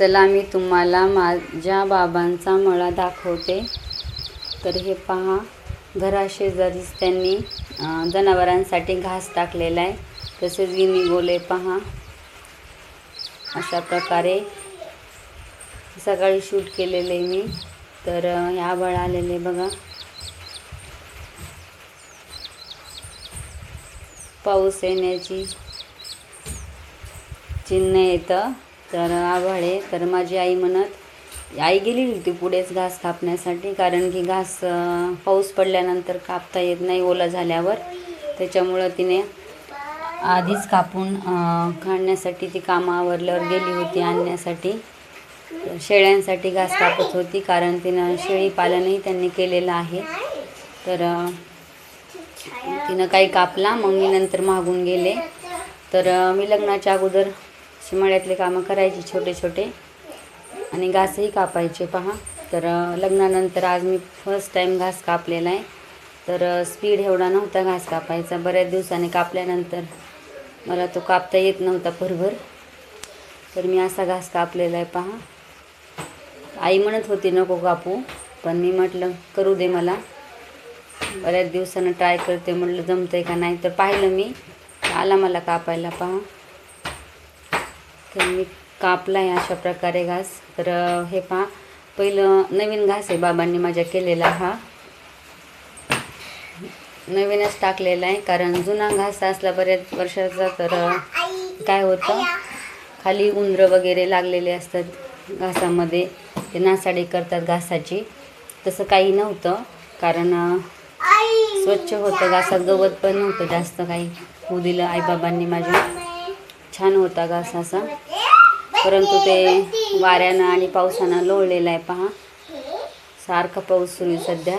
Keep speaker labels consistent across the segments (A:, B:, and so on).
A: चला मी तुम्हाला माझ्या बाबांचा मळा दाखवते. तर हे पहा घराशेजारीच त्यांनी जनावरांसाठी घास टाकलेला आहे. तसेच गिनी गोले पहा. अशा प्रकारे सकाळी शूट केलेले मी. तर ह्या हे आलेले बघा. पाऊस येण्याची चिन्ह येतं. तर आभाळ आहे. तर माझी आई म्हणत आई गेलेली होती पुढेच घास कापण्यासाठी कारण की घास पाऊस पडल्यानंतर कापता येत नाही ओला झाल्यावर. त्याच्यामुळं तिने आधीच कापून अं, काढण्यासाठी ती कामावरल्यावर गेली होती आणण्यासाठी. शेळ्यांसाठी घास कापत होती कारण तिनं शेळी पालनही त्यांनी केलेलं आहे. तर तिनं काही कापला मग मी नंतर मागून गेले. तर मी लग्नाच्या अगोदर शिमाळ्यातले कामं करायची छोटे छोटे. आणि घासही कापायचे पहा. तर लग्नानंतर आज मी फर्स्ट टाईम घास कापलेला आहे. तर स्पीड एवढा नव्हता घास कापायचा. बऱ्याच दिवसाने कापल्यानंतर मला तो कापता येत नव्हता भरभर. तर मी असा घास कापलेला आहे पहा. आई म्हणत होती नको कापू. पण मी म्हटलं करू दे मला. बऱ्याच दिवसानं ट्राय करते म्हटलं जमतंय का? नाही तर पाहिलं मी आला मला कापायला पहा. तर मी कापला आहे अशा प्रकारे घास. तर हे पहा पहिलं नवीन घास आहे बाबांनी माझ्या केलेला हा. नवीनच टाकलेला आहे कारण जुना घास असला बऱ्याच वर्षाचा तर काय होतं? खाली उंदरं वगैरे लागलेले असतात घासामध्ये. ते नासाडी करतात घासाची. तसं काही नव्हतं कारण स्वच्छ होतं. घासात गवत पण नव्हतं जास्त काही. होऊ दिलं आईबाबांनी माझ्या छान होता घास असा परंतु ते वाऱ्यानं आणि पावसानं लोळलेला आहे पहा. सारखा पाऊस सुरू आहे सध्या.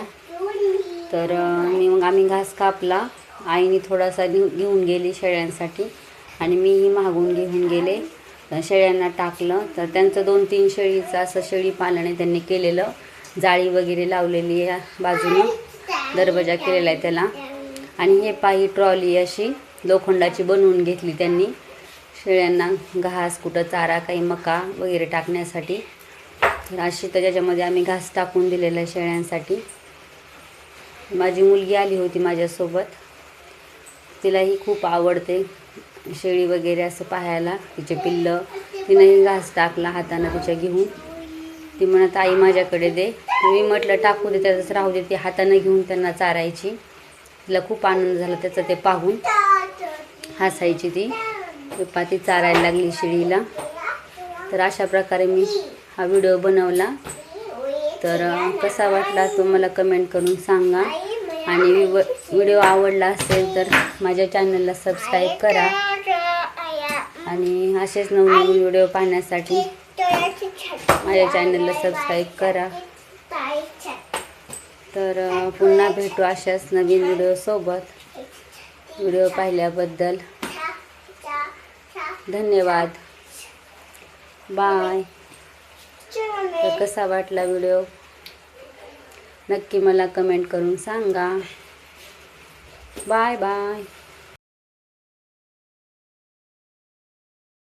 A: तर मी मग आम्ही घास कापला. आईने थोडासा घेऊन गेली शेळ्यांसाठी. आणि मीही मागून घेऊन गेले. शेळ्यांना टाकलं. तर त्यांचं दोन तीन शेळीचं असं शेळी पालन आहे त्यांनी केलेलं. जाळी वगैरे लावलेली आहे बाजूनं. दरवाजा केलेला आहे त्याला. आणि हे पाही ट्रॉली अशी लोखंडाची बनवून घेतली त्यांनी. शेळ्यांना घास कुठं चारा काही मका वगैरे टाकण्यासाठी. तर अशी त्याच्यामध्ये आम्ही घास टाकून दिलेला आहे शेळ्यांसाठी. माझी मुलगी आली होती माझ्यासोबत. तिलाही खूप आवडते शेळी वगैरे असं पाहायला. तिचे पिल्लं तिनंही घास टाकला हातानं तिच्या घेऊन. ती म्हणत आई माझ्याकडे दे. मी म्हटलं टाकू दे त्याचंच राहू दे. ती हातानं घेऊन त्यांना चारायची. तिला खूप आनंद झाला त्याचा ते पाहून. हसायची ती. चपाती चारायला लागली शिडीला तर अशा प्रकारे मी हा व्हिडिओ बनवला. तर कसा वाटला तो मला कमेंट करून सांगा. आणि विव- व्हिडिओ आवडला असेल तर माझ्या चॅनलला सबस्क्राईब करा. आणि असेच नवनवीन व्हिडिओ पाहण्यासाठी माझ्या चॅनलला सबस्क्राईब करा. तर पुन्हा भेटू अशाच नवीन व्हिडिओसोबत व्हिडिओ पाहिल्याबद्दल धन्यवाद. बाय तर कसा वाटला व्हिडिओ नक्की मला कमेंट करून सांगा. Bye bye